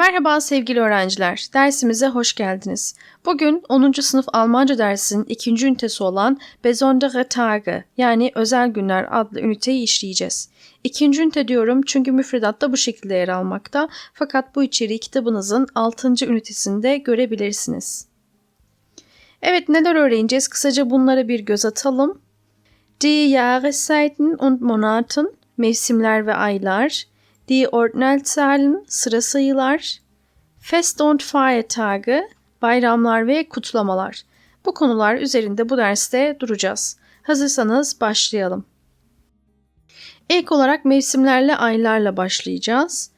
Merhaba sevgili öğrenciler, dersimize hoş geldiniz. Bugün 10. sınıf Almanca dersinin ikinci ünitesi olan Besondere Tage yani Özel Günler adlı üniteyi işleyeceğiz. İkinci ünite diyorum çünkü müfredatta bu şekilde yer almakta fakat bu içeriği kitabınızın 6. ünitesinde görebilirsiniz. Evet neler öğreneceğiz kısaca bunlara bir göz atalım. Die Jahreszeiten und Monaten, mevsimler ve aylar, die Ordnungszahlen, sıra sayılar, Fest und Feiertage, bayramlar ve kutlamalar. Bu konular üzerinde bu derste duracağız. Hazırsanız başlayalım. İlk olarak mevsimlerle aylarla başlayacağız.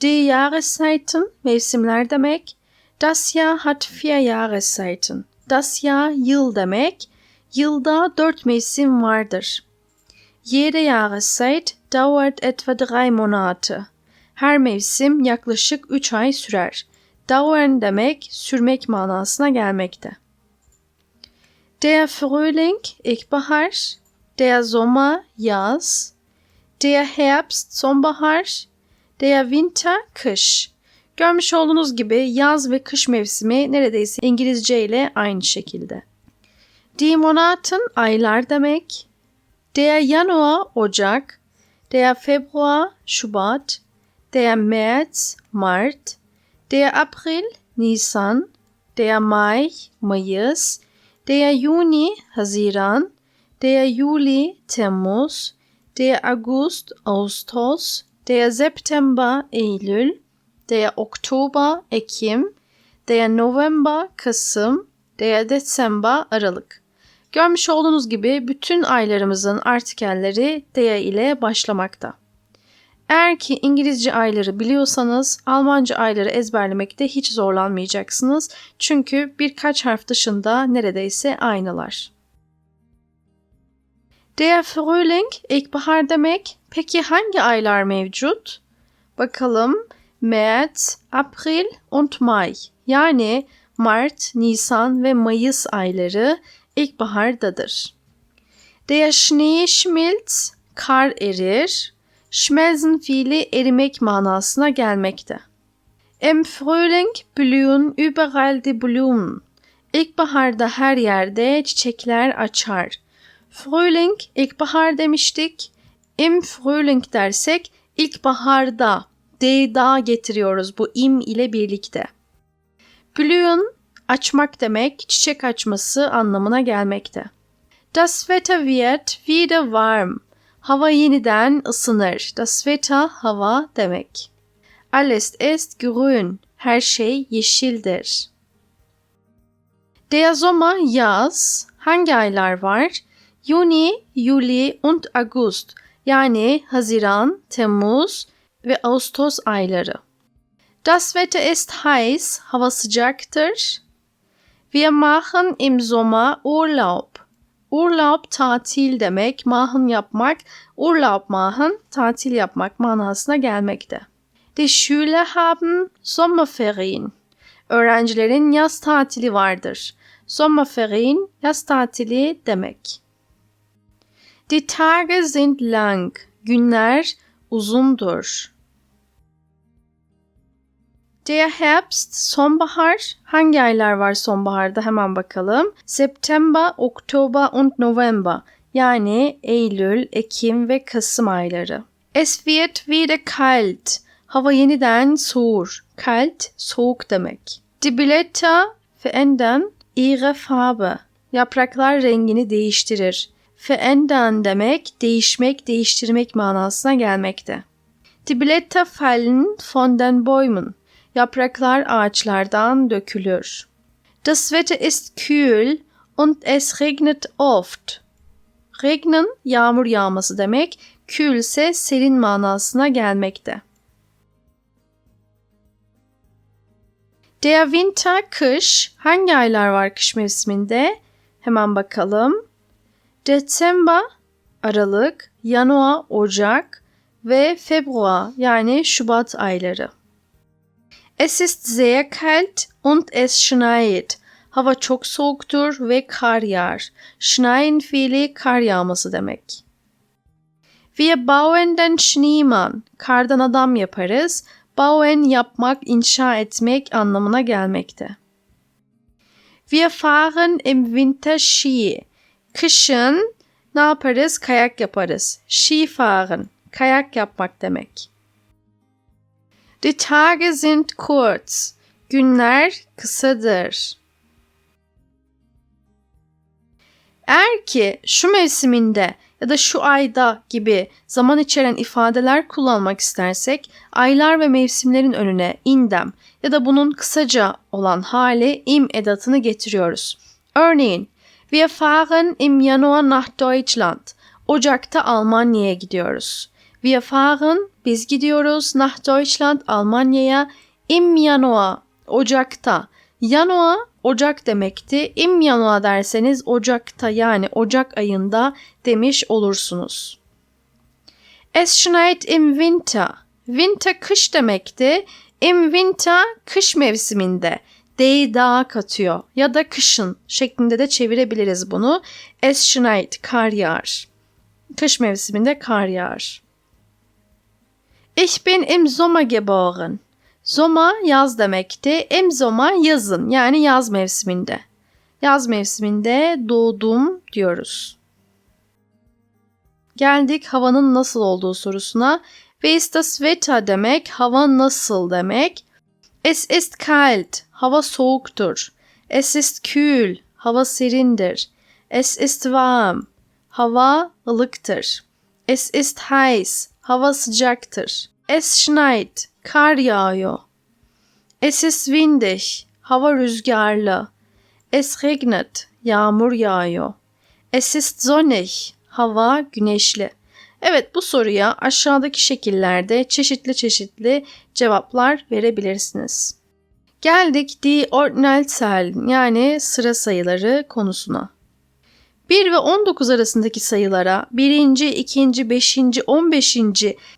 Die Jahreszeiten, mevsimler demek. Das Jahr hat vier Jahreszeiten. Das Jahr, yıl demek. Yılda dört mevsim vardır. Jede Jahreszeit dauert etwa drei Monate. Her mevsim yaklaşık 3 ay sürer. Dauern demek sürmek manasına gelmekte. Der Frühling ilkbahar, der Sommer yaz, der Herbst sonbahar, der Winter kış. Görmüş olduğunuz gibi yaz ve kış mevsimi neredeyse İngilizce ile aynı şekilde. Die Monaten aylar demek. Der Januar Ocak, der Februar Şubat, der März Mart, der April Nisan, der Mai Mayıs, der Juni Haziran, der Juli Temmuz, der August Ağustos, der September Eylül, der Oktober Ekim, der November Kasım, der Dezember Aralık. Görmüş olduğunuz gibi bütün aylarımızın artikelleri dea ile başlamakta. Eğer ki İngilizce ayları biliyorsanız Almanca ayları ezberlemekte hiç zorlanmayacaksınız. Çünkü birkaç harf dışında neredeyse aynılar. Der Frühling ilkbahar demek. Peki hangi aylar mevcut? Bakalım März, April und Mai yani Mart, Nisan ve Mayıs ayları ilkbahardadır. Der Schnee schmilzt, kar erir. Schmelzen fiili erimek manasına gelmekte. Im Frühling blühen überall die Blumen. İlkbaharda her yerde çiçekler açar. Frühling, ilkbahar demiştik. Im Frühling dersek ilkbaharda, da getiriyoruz bu im ile birlikte. Blühen açmak demek, çiçek açması anlamına gelmekte. Das Wetter wird wieder warm. Hava yeniden ısınır. Das Wetter hava demek. Alles ist grün. Her şey yeşildir. Der Sommer yaz. Hangi aylar var? Juni, Juli und August. Yani Haziran, Temmuz ve Ağustos ayları. Das Wetter ist heiß. Hava sıcaktır. Wir machen im Sommer Urlaub. Urlaub tatil demek, machen yapmak, Urlaub machen tatil yapmak manasına gelmekte. Die Schüler haben Sommerferien. Öğrencilerin yaz tatili vardır. Sommerferien yaz tatili demek. Die Tage sind lang. Günler uzundur. Der Herbst, sonbahar. Hangi aylar var sonbaharda hemen bakalım. September, Oktober und November. Yani Eylül, Ekim ve Kasım ayları. Es wird wieder kalt. Hava yeniden soğur. Kalt, soğuk demek. Die Blätter verändern ihre Farbe. Yapraklar rengini değiştirir. Verändern demek değişmek, değiştirmek manasına gelmekte. Die Blätter fallen von den Bäumen. Yapraklar ağaçlardan dökülür. Das Wetter ist kühl und es regnet oft. Regnen yağmur yağması demek, kühl ise serin manasına gelmekte. Der Winter kış hangi aylar var kış mevsiminde? Hemen bakalım. Dezember Aralık, Januar Ocak ve Februar yani Şubat ayları. Es ist sehr kalt und es schneit. Hava çok soğuktur ve kar yağar. Schneien fiili kar yağması demek. Wir bauen den Schneemann. Kardan adam yaparız. bauen yapmak, inşa etmek anlamına gelmekte. Wir fahren im Winter Ski. Kışın ne yaparız? Kayak yaparız. Ski fahren, kayak yapmak demek. Die Tage sind kurz. Günler kısadır. Eğer ki şu mevsiminde ya da şu ayda gibi zaman içeren ifadeler kullanmak istersek aylar ve mevsimlerin önüne indem ya da bunun kısaca olan hali im edatını getiriyoruz. Örneğin Wir fahren im Januar nach Deutschland. Ocak'ta Almanya'ya gidiyoruz. Wir fahren biz gidiyoruz nach Deutschland Almanya'ya im Januar Ocak'ta. Januar Ocak demekti. Im Januar derseniz Ocak'ta yani Ocak ayında demiş olursunuz. Es schneit im Winter. Winter kış demekti. Im Winter kış mevsiminde. D'yi daha katıyor ya da kışın şeklinde de çevirebiliriz bunu. Es schneit kar yağar. Kış mevsiminde kar yağar. Ich bin im Sommer geboren. Zoma yaz demekti. Im Sommer yazın yani yaz mevsiminde. Yaz mevsiminde doğdum diyoruz. Geldik havanın nasıl olduğu sorusuna. Wie ist das Wetter demek, hava nasıl demek. Es ist kalt, hava soğuktur. Es ist kühl, hava serindir. Es ist warm, hava ılıktır. Es ist heiß, hava sıcaktır. Es schneit, kar yağıyor. Es ist windig, hava rüzgarlı. Es regnet, yağmur yağıyor. Es ist sonnig, hava güneşli. Evet bu soruya aşağıdaki şekillerde çeşitli çeşitli cevaplar verebilirsiniz. Geldik die Ordinalzahlen yani sıra sayıları konusuna. 1 ve 19 arasındaki sayılara 1. 2. 5. 15.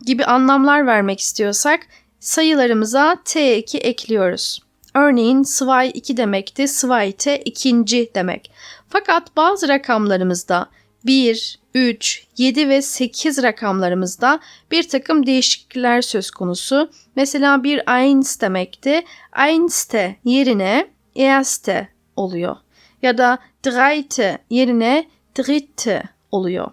gibi anlamlar vermek istiyorsak sayılarımıza T2 ekliyoruz. Örneğin svay 2 demekti, svayte ikinci demek. Fakat bazı rakamlarımızda 1, 3, 7 ve 8 rakamlarımızda bir takım değişiklikler söz konusu. Mesela bir eins demekti. Einste yerine erste oluyor. Ya da dreite yerine dritte oluyor.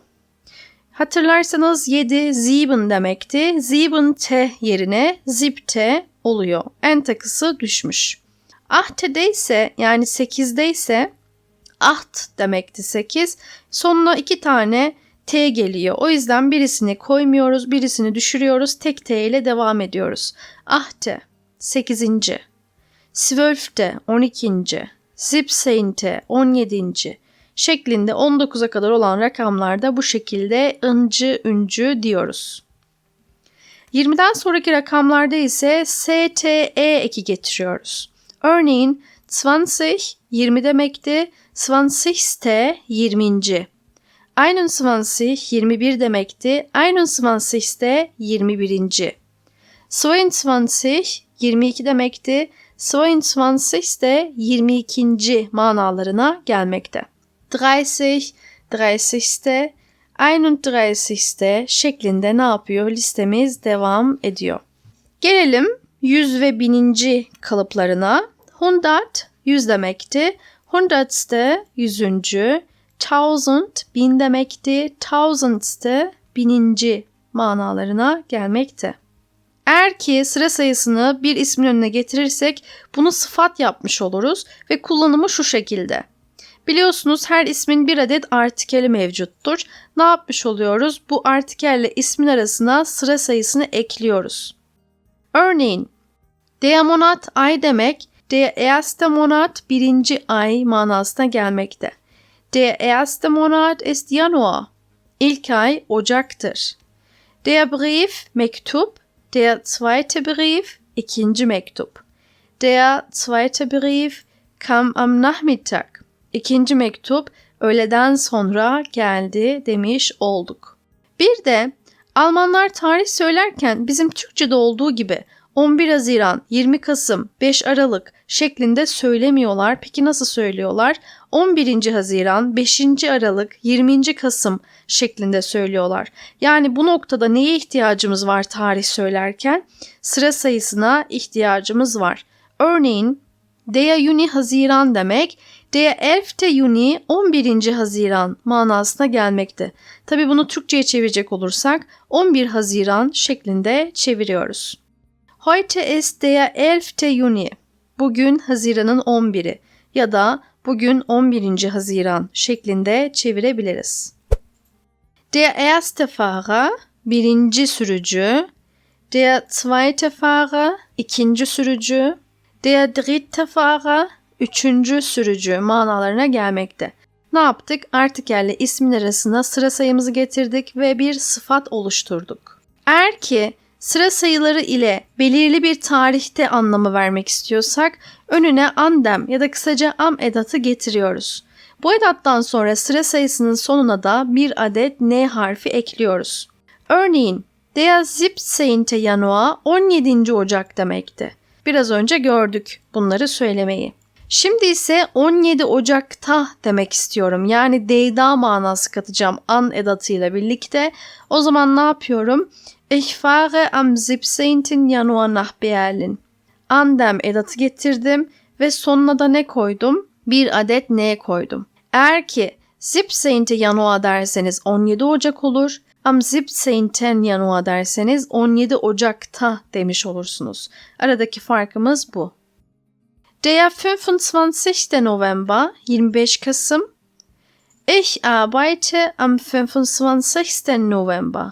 Hatırlarsanız 7 sieben demekti. Siebente yerine siebte oluyor. En takısı düşmüş. Ahte'de ise yani 8'de ise aht demekti 8. Sonuna iki tane T geliyor. O yüzden birisini koymuyoruz, birisini düşürüyoruz. Tek T ile devam ediyoruz. Ahte 8. Zwölfte 12. Siebzehnte 17. şeklinde 19'a kadar olan rakamlarda bu şekilde ıncı üncü diyoruz. 20'den sonraki rakamlarda ise STE eki getiriyoruz. Örneğin 20 20 demekti. 20'ste 20. 21 21 demekti. 21'ste 21. 22 22 demekti. 22'ste 22. manalarına gelmekte. 30 30'ste 31'ste şeklinde ne yapıyor? Listemiz devam ediyor. Gelelim 100 ve bininci kalıplarına. Hundat 100 demekti. Hundertste yüzüncü, thousand bin demekti. Thousandste bininci manalarına gelmekte. Eğer ki sıra sayısını bir ismin önüne getirirsek bunu sıfat yapmış oluruz ve kullanımı şu şekilde. Biliyorsunuz her ismin bir adet artikeli mevcuttur. Ne yapmış oluyoruz? Bu artikelle ismin arasına sıra sayısını ekliyoruz. Örneğin Deamonat ay demek Der erste Monat birinci ay manasına gelmekte. Der erste Monat ist Januar. İlk ay Ocak'tır. Der Brief mektup, der zweite Brief ikinci mektup. Der zweite Brief kam am Nachmittag. İkinci mektup öğleden sonra geldi demiş olduk. Bir de Almanlar tarih söylerken bizim Türkçe'de olduğu gibi 11 Haziran, 20 Kasım, 5 Aralık şeklinde söylemiyorlar. Peki nasıl söylüyorlar? 11. Haziran, 5. Aralık, 20. Kasım şeklinde söylüyorlar. Yani bu noktada neye ihtiyacımız var tarih söylerken? Sıra sayısına ihtiyacımız var. Örneğin Der Juni Haziran demek Der 11. Juni 11. Haziran manasına gelmekte. Tabi bunu Türkçe'ye çevirecek olursak 11 Haziran şeklinde çeviriyoruz. Heute ist der 11. Juni. Bugün Haziran'ın 11'i ya da bugün 11. Haziran şeklinde çevirebiliriz. Der erste Fahrer birinci sürücü, der zweite Fahrer ikinci sürücü, der dritte Fahrer üçüncü sürücü manalarına gelmekte. Ne yaptık? Artikel'le ismin arasına sıra sayımızı getirdik ve bir sıfat oluşturduk. Eğer ki sıra sayıları ile belirli bir tarihte anlamı vermek istiyorsak önüne andem ya da kısaca am edatı getiriyoruz. Bu edattan sonra sıra sayısının sonuna da bir adet n harfi ekliyoruz. Örneğin Der 17. Januar 17. Ocak demekti. Biraz önce gördük bunları söylemeyi. Şimdi ise 17 Ocak'ta demek istiyorum. Yani deyda manası katacağım an edatıyla birlikte. O zaman ne yapıyorum? Ich fahre am 17. Januar nach Berlin. Andem edatı getirdim ve sonuna da ne koydum? Bir adet ne koydum. Eğer ki 17. Januar derseniz 17 Ocak olur. Am 17. Januar derseniz 17 Ocak'ta demiş olursunuz. Aradaki farkımız bu. Der 25. November, 25 Kasım. Ich arbeite am 25. November.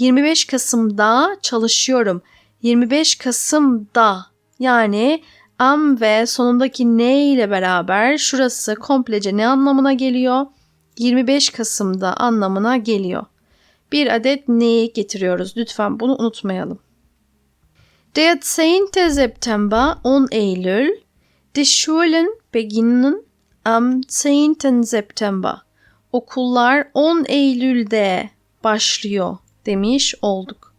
25 Kasım'da çalışıyorum. 25 Kasım'da yani am ve sonundaki ne ile beraber şurası komplece ne anlamına geliyor? 25 Kasım'da anlamına geliyor. Bir adet neyi getiriyoruz. Lütfen bunu unutmayalım. Der 10. September 10 Eylül Die Schulen beginnen am 10. September. Okullar 10 Eylül'de başlıyor demiş olduk.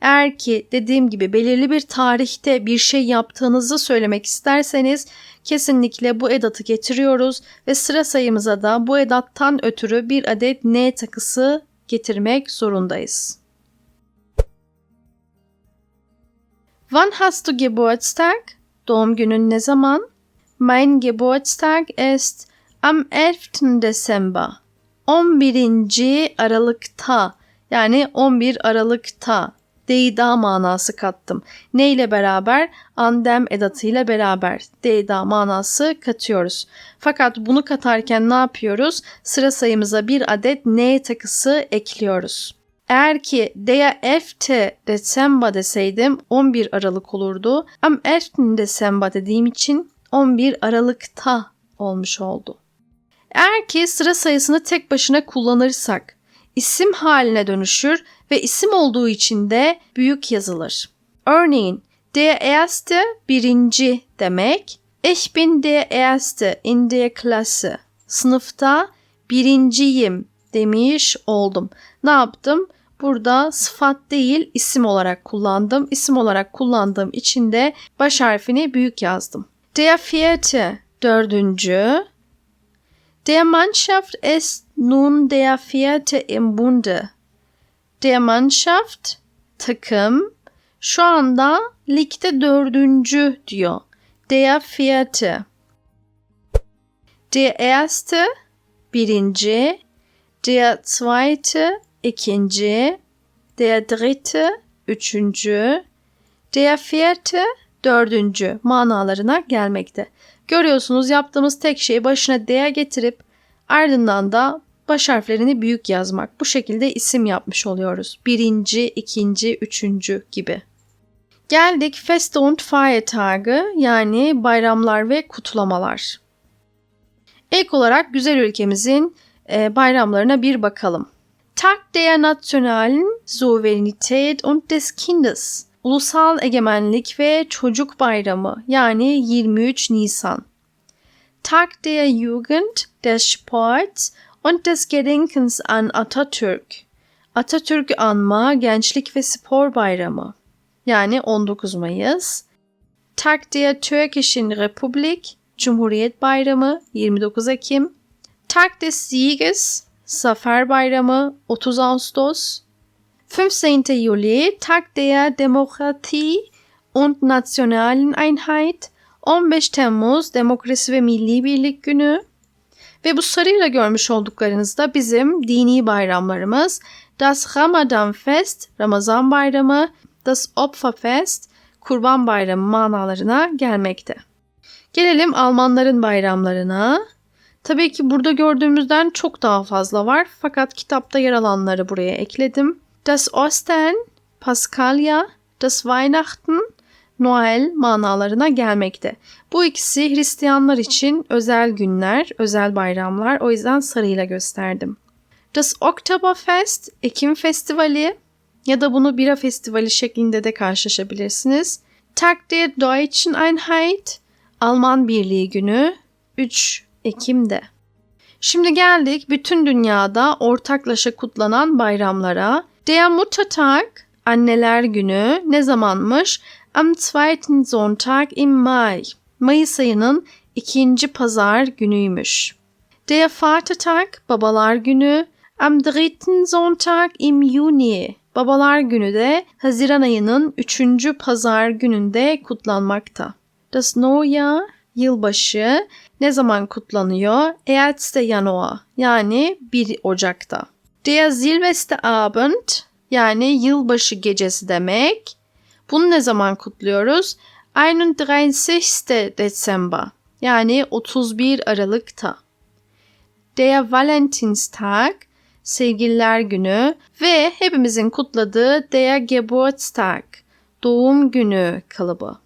Eğer ki dediğim gibi belirli bir tarihte bir şey yaptığınızı söylemek isterseniz kesinlikle bu edatı getiriyoruz ve sıra sayımıza da bu edattan ötürü bir adet n takısı getirmek zorundayız. Wann hast du Geburtstag? Doğum günün ne zaman? Mein Geburtstag ist am 11. Dezember. 11. Aralıkta yani 11 Aralık'ta Deyda manası kattım. Ne ile beraber? Andem edatıyla beraber Deyda manası katıyoruz. Fakat bunu katarken ne yapıyoruz? Sıra sayımıza bir adet ne takısı ekliyoruz. Eğer ki der 11. Dezember deseydim 11 Aralık olurdu. Am 11. Dezember dediğim için 11 Aralık'ta olmuş oldu. Eğer ki sıra sayısını tek başına kullanırsak isim haline dönüşür ve isim olduğu için de büyük yazılır. Örneğin der erste birinci demek. Ich bin der erste in der Klasse. Sınıfta birinciyim demiş oldum. Ne yaptım? Burada sıfat değil isim olarak kullandım. İsim olarak kullandığım için de baş harfini büyük yazdım. Der vierte dördüncü. Der Mannschaft ist nun der vierte im Bunde. Der Mannschaft takım şu anda ligde dördüncü diyor. Der vierte. Der erste birinci. Der zweite ikinci, der dritte üçüncü, der vierte dördüncü manalarına gelmekte. Görüyorsunuz yaptığımız tek şey başına der getirip ardından da baş harflerini büyük yazmak. Bu şekilde isim yapmış oluyoruz. Birinci, ikinci, üçüncü gibi. Geldik Feste und Feiertage yani bayramlar ve kutlamalar. İlk olarak güzel ülkemizin e, bayramlarına bir bakalım. Tag der nationalen Souveränität und des Kindes. Ulusal Egemenlik ve Çocuk Bayramı yani 23 Nisan. Tag der Jugend, des Sports und des Gedenkens an Atatürk. Atatürk anma Gençlik ve Spor Bayramı yani 19 Mayıs. Tag der Türkischen Republik, Cumhuriyet Bayramı 29 Ekim. Tag des Sieges Zafer Bayramı 30 Ağustos. 15. Juli Tag der Demokratie und Nationalen Einheit 15 Temmuz Demokrasi ve Milli Birlik Günü ve bu sarıyla görmüş olduklarınızda bizim dini bayramlarımız Das Ramadanfest, Ramazan Bayramı, Das Opferfest, Kurban Bayramı manalarına gelmekte. Gelelim Almanların bayramlarına. Tabii ki burada gördüğümüzden çok daha fazla var fakat kitapta yer alanları buraya ekledim. Das Ostern, Paskalya, Das Weihnachten, Noel manalarına gelmekte. Bu ikisi Hristiyanlar için özel günler, özel bayramlar. O yüzden sarıyla gösterdim. Das Oktoberfest, Ekim Festivali ya da bunu bira festivali şeklinde de karşılaşabilirsiniz. Tag der Deutschen Einheit, Alman Birliği Günü 3 Ekim'de. Şimdi geldik bütün dünyada ortaklaşa kutlanan bayramlara. Der Muttertag, Anneler Günü ne zamanmış? Am zweiten Sonntag im Mai. Mayıs ayının ikinci pazar günüymüş. Der Vatertag, Babalar Günü. Am dritten Sonntag im Juni. Babalar Günü de Haziran ayının üçüncü pazar gününde kutlanmakta. Das Neujahr, yılbaşı ne zaman kutlanıyor? 1. Januar yani 1 Ocak'ta. Der Silvesterabend yani yılbaşı gecesi demek. Bunu ne zaman kutluyoruz? 31. Dezember yani 31 Aralık'ta. Der Valentinstag Sevgililer Günü ve hepimizin kutladığı Der Geburtstag doğum günü kalıbı.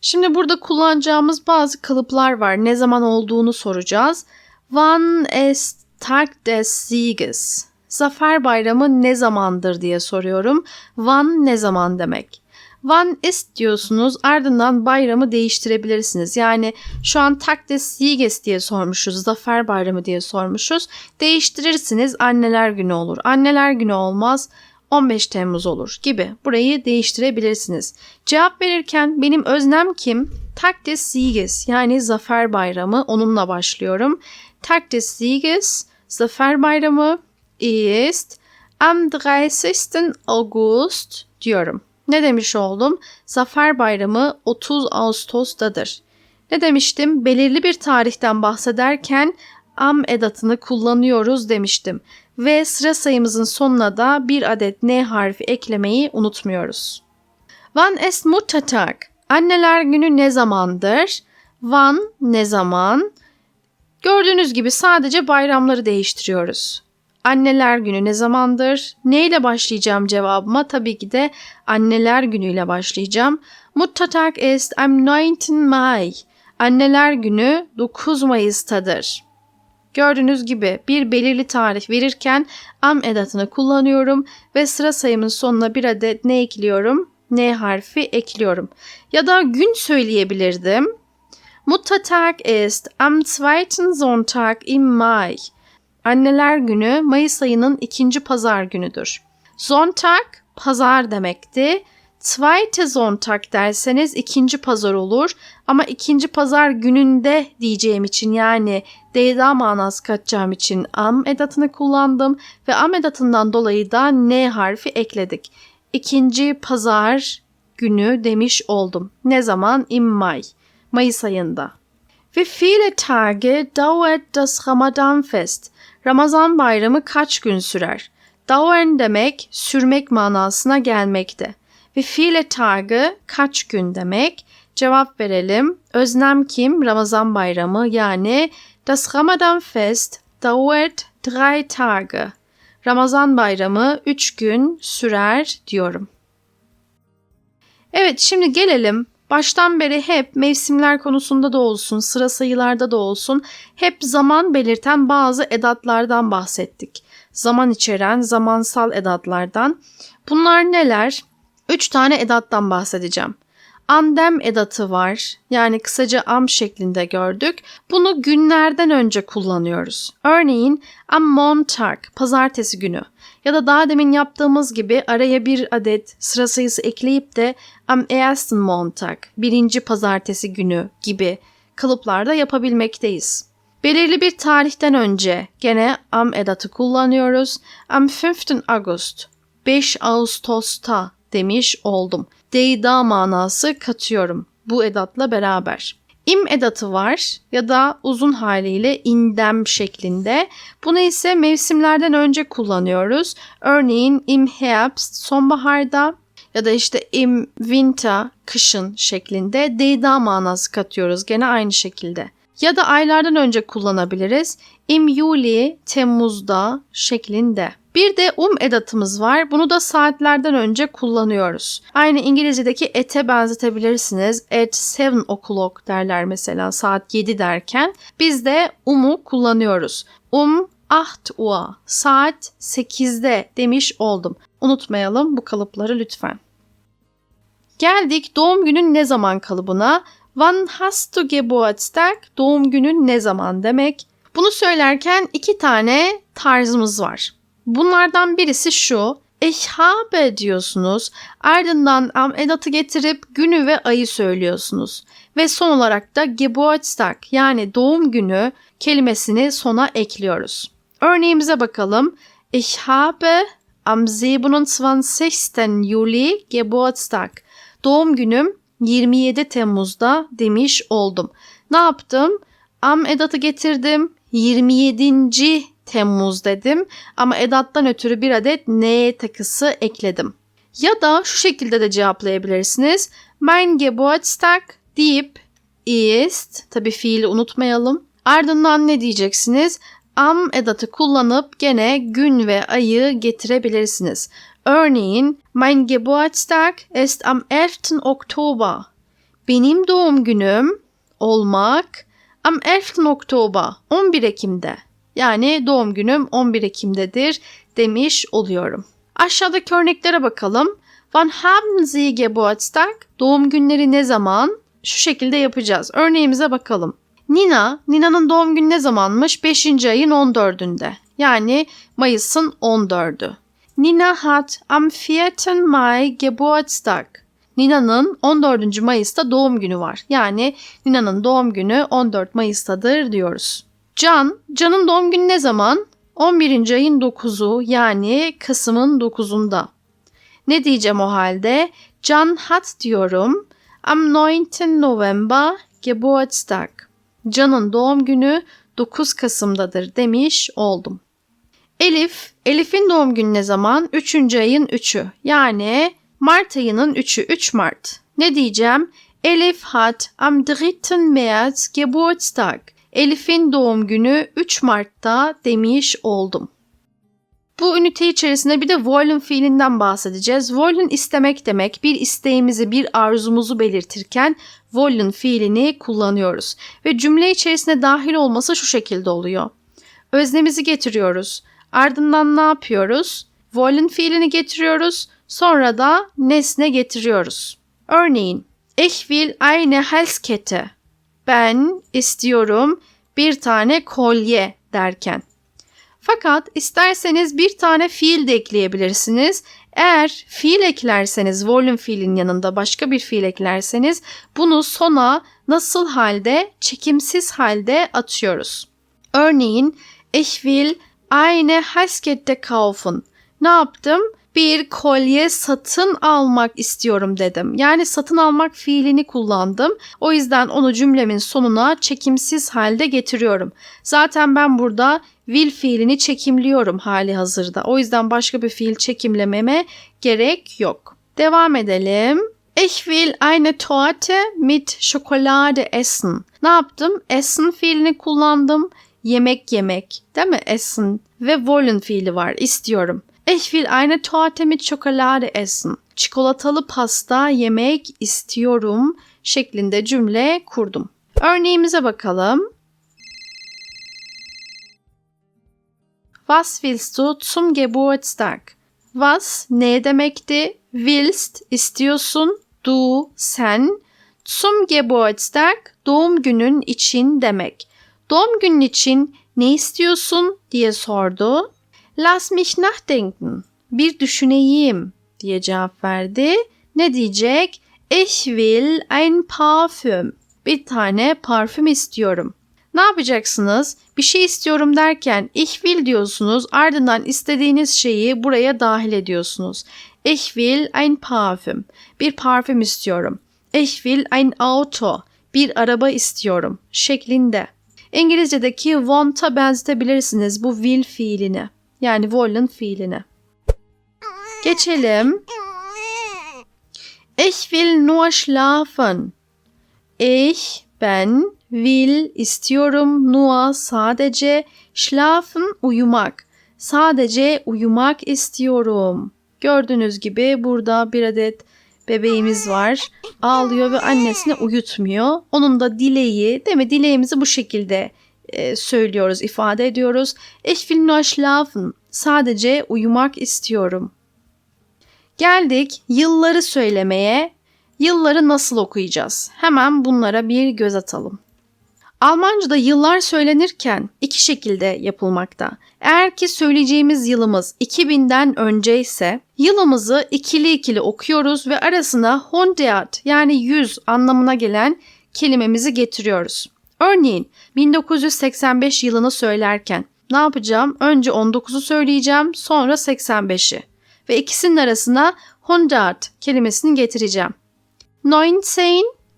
Şimdi burada kullanacağımız bazı kalıplar var. Ne zaman olduğunu soracağız. Wann ist Tag des Sieges? Zafer Bayramı ne zamandır diye soruyorum. Wann ne zaman demek? Wann ist diyorsunuz ardından bayramı değiştirebilirsiniz. Yani şu an Tag des Sieges diye sormuşuz. Zafer Bayramı diye sormuşuz. Değiştirirsiniz anneler günü olur. Anneler günü olmaz. 15 Temmuz olur gibi. Burayı değiştirebilirsiniz. Cevap verirken benim öznem kim? Tag des Sieges yani Zafer Bayramı onunla başlıyorum. Tag des Sieges Zafer Bayramı ist am 30. August diyorum. Ne demiş oldum? Zafer Bayramı 30 Ağustos'tadır. Ne demiştim? Belirli bir tarihten bahsederken am edatını kullanıyoruz demiştim. Ve sıra sayımızın sonuna da bir adet N harfi eklemeyi unutmuyoruz. Wann ist Muttertag? Anneler günü ne zamandır? Wann ne zaman? Gördüğünüz gibi sadece bayramları değiştiriyoruz. Anneler günü ne zamandır? Neyle başlayacağım cevabıma? Tabii ki de anneler günüyle başlayacağım. Muttertag ist am 9. Mai. Anneler günü 9 Mayıs'tadır. Gördüğünüz gibi bir belirli tarih verirken am edatını kullanıyorum ve sıra sayımın sonuna bir adet ne ekliyorum? N harfi ekliyorum. Ya da gün söyleyebilirdim. Muttertag ist am 2. Sonntag im Mai. Anneler günü Mayıs ayının ikinci pazar günüdür. Sonntag pazar demekti. Zweite Sonntag derseniz ikinci pazar olur ama ikinci pazar gününde diyeceğim için yani D'da manası katacağım için am edatını kullandım ve am edatından dolayı da N harfi ekledik. İkinci pazar günü demiş oldum. Ne zaman? Im Mai. Mayıs ayında. Wie viele Tage dauert das Ramadanfest? Ramazan bayramı kaç gün sürer? Dauern demek sürmek manasına gelmekte. Ve viele Tage kaç gün demek? Cevap verelim. Öznem kim? Ramazan bayramı yani das Ramadanfest dauert drei Tage. Ramazan bayramı 3 gün sürer diyorum. Evet şimdi gelelim Baştan beri hep mevsimler konusunda da olsun, sıra sayılarda da olsun hep zaman belirten bazı edatlardan bahsettik. Zaman içeren zamansal edatlardan. Bunlar neler? Üç tane edattan bahsedeceğim. Andem edatı var. Yani kısaca am şeklinde gördük. Bunu günlerden önce kullanıyoruz. Örneğin am Montag, pazartesi günü. Ya da daha demin yaptığımız gibi araya bir adet sıra sayısı ekleyip de am ersten Montag, birinci pazartesi günü gibi kalıplarda yapabilmekteyiz. Belirli bir tarihten önce gene am edatı kullanıyoruz. Am 5. August, 5 Ağustos'ta demiş oldum. Deyda manası katıyorum bu edatla beraber. İm edatı var ya da uzun haliyle indem şeklinde. Bunu ise mevsimlerden önce kullanıyoruz. Örneğin im Herbst sonbaharda ya da işte im winter kışın şeklinde deyda manası katıyoruz gene aynı şekilde. Ya da aylardan önce kullanabiliriz. Im Juli Temmuz'da şeklinde. Bir de um edatımız var. Bunu da saatlerden önce kullanıyoruz. Aynı İngilizce'deki ete benzetebilirsiniz. At 7 o'clock derler mesela saat 7 derken. Biz de um'u kullanıyoruz. Um 8 Uhr, saat 8'de demiş oldum. Unutmayalım bu kalıpları lütfen. Geldik doğum günün ne zaman kalıbına. Wann hast du Geburtstag? Doğum günün ne zaman demek. Bunu söylerken iki tane tarzımız var. Bunlardan birisi şu. Ich habe diyorsunuz. Ardından am edatı getirip günü ve ayı söylüyorsunuz. Ve son olarak da Geburtstag yani doğum günü kelimesini sona ekliyoruz. Örneğimize bakalım. Ich habe am 27. Juli Geburtstag. Doğum günüm 27 Temmuz'da demiş oldum. Ne yaptım? Am edatı getirdim. 27. Temmuz dedim ama edattan ötürü bir adet N takısı ekledim. Ya da şu şekilde de cevaplayabilirsiniz. Mein Geburtstag deyip ist, tabi fiili unutmayalım. Ardından ne diyeceksiniz? Am edatı kullanıp gene gün ve ayı getirebilirsiniz. Örneğin Mein Geburtstag ist am 11. Oktober. Benim doğum günüm olmak am 11. Oktober 11 Ekim'de. Yani doğum günüm 11 Ekim'dedir demiş oluyorum. Aşağıdaki örneklere bakalım. Wann haben Sie Geburtstag? Doğum günleri ne zaman? Şu şekilde yapacağız. Örneğimize bakalım. Nina, Nina'nın doğum günü ne zamanmış? 5. ayın 14'ünde. Yani Mayıs'ın 14'ü. Nina hat am 4. Mai Geburtstag. Nina'nın 14. Mayıs'ta doğum günü var. Yani Nina'nın doğum günü 14 Mayıs'tadır diyoruz. Can, Can'ın doğum günü ne zaman? 11. ayın 9'u yani Kasım'ın 9'unda. Ne diyeceğim o halde? Can hat diyorum. Am 9. November Geburtstag. Can'ın doğum günü 9 Kasım'dadır demiş oldum. Elif, Elif'in doğum günü ne zaman? 3. ayın 3'ü. Yani Mart ayının 3'ü, 3 Mart. Ne diyeceğim? Elif hat am 3. März Geburtstag. Elif'in doğum günü 3 Mart'ta demiş oldum. Bu ünite içerisinde bir de wollen fiilinden bahsedeceğiz. Wollen istemek demek. Bir isteğimizi, bir arzumuzu belirtirken wollen fiilini kullanıyoruz. Ve cümle içerisine dahil olması şu şekilde oluyor. Öznemizi getiriyoruz. Ardından ne yapıyoruz? Wollen fiilini getiriyoruz. Sonra da nesne getiriyoruz. Örneğin, ich will eine Halskette. Ben istiyorum bir tane kolye derken. Fakat isterseniz bir tane fiil de ekleyebilirsiniz. Eğer fiil eklerseniz, volume fiilin yanında başka bir fiil eklerseniz bunu sona nasıl halde, çekimsiz halde atıyoruz. Örneğin, ich will eine Haskette kaufen. Ne yaptım? Bir kolye satın almak istiyorum dedim. Yani satın almak fiilini kullandım. O yüzden onu cümlemin sonuna çekimsiz halde getiriyorum. Zaten ben burada will fiilini çekimliyorum hali hazırda. O yüzden başka bir fiil çekimlememe gerek yok. Devam edelim. Ich will eine Torte mit Schokolade essen. Ne yaptım? Essen fiilini kullandım yemek yemek değil mi? Essen ve wollen fiili var. istiyorum. Ich will eine Torte mit Schokolade essen. Çikolatalı pasta yemek istiyorum şeklinde cümle kurdum. Örneğimize bakalım. Was willst du zum Geburtstag? Was ne demekti? Willst istiyorsun. Du sen. Zum Geburtstag doğum günün için demek. Doğum günün için ne istiyorsun diye sordu. Lass mich nachdenken. Bir düşüneyim diye cevap verdi. Ne diyecek? Ich will ein Parfüm. Bir tane parfüm istiyorum. Ne yapacaksınız? Bir şey istiyorum derken ich will diyorsunuz. Ardından istediğiniz şeyi buraya dahil ediyorsunuz. Ich will ein Parfüm. Bir parfüm istiyorum. Ich will ein Auto. Bir araba istiyorum şeklinde. İngilizce'deki want'a benzetebilirsiniz bu will fiilini. Yani wollen fiilini. Geçelim. Ich will nur schlafen. Ich, ben, will, istiyorum, nur, sadece, schlafen, uyumak. Sadece uyumak istiyorum. Gördüğünüz gibi burada bir adet bebeğimiz var. Ağlıyor ve annesini uyutmuyor. Onun da dileği, değil mi? Dileğimizi bu şekilde e, söylüyoruz, ifade ediyoruz. Ich will nur schlafen. Sadece uyumak istiyorum. Geldik yılları söylemeye. Yılları nasıl okuyacağız? Hemen bunlara bir göz atalım. Almanca'da yıllar söylenirken iki şekilde yapılmakta. Eğer ki söyleyeceğimiz yılımız 2000'den önce ise yılımızı ikili ikili okuyoruz ve arasına hundert yani 100 anlamına gelen kelimemizi getiriyoruz. Örneğin 1985 yılını söylerken ne yapacağım? Önce 19'u söyleyeceğim, sonra 85'i ve ikisinin arasına hundert kelimesini getireceğim. 19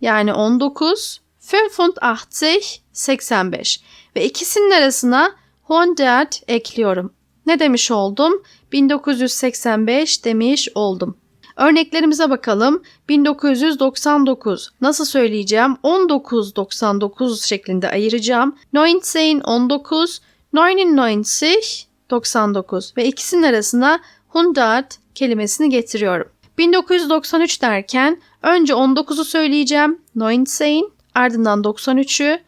yani 19, 85, 85 ve ikisinin arasına hundert ekliyorum. Ne demiş oldum? 1985 demiş oldum. Örneklerimize bakalım. 1999 nasıl söyleyeceğim? 1999 şeklinde ayıracağım. 1919, 1990, 99 ve ikisinin arasına hundert kelimesini getiriyorum. 1993 derken önce 19'u söyleyeceğim. 19 ardından 93'ü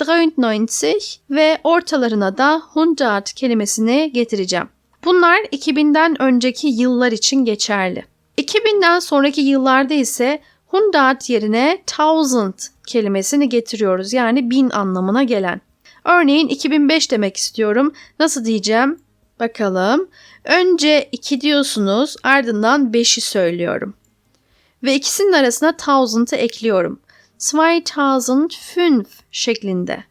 93 ve ortalarına da hundert kelimesini getireceğim. Bunlar 2000'den önceki yıllar için geçerli. 2000'den sonraki yıllarda ise hundert yerine thousand kelimesini getiriyoruz. Yani bin anlamına gelen. Örneğin 2005 demek istiyorum. Nasıl diyeceğim? Bakalım. Önce 2 diyorsunuz ardından 5'i söylüyorum. Ve ikisinin arasına thousand'ı ekliyorum. 2005 şeklinde.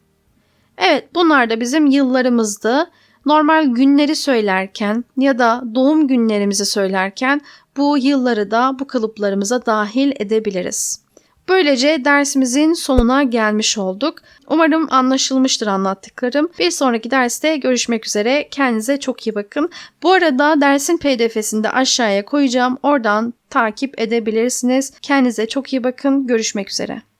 Evet bunlar da bizim yıllarımızdı. Normal günleri söylerken ya da doğum günlerimizi söylerken bu yılları da bu kalıplarımıza dahil edebiliriz. Böylece dersimizin sonuna gelmiş olduk. Umarım anlaşılmıştır anlattıklarım. Bir sonraki derste görüşmek üzere. Kendinize çok iyi bakın. Bu arada dersin pdf'sini de aşağıya koyacağım. Oradan takip edebilirsiniz. Kendinize çok iyi bakın. Görüşmek üzere.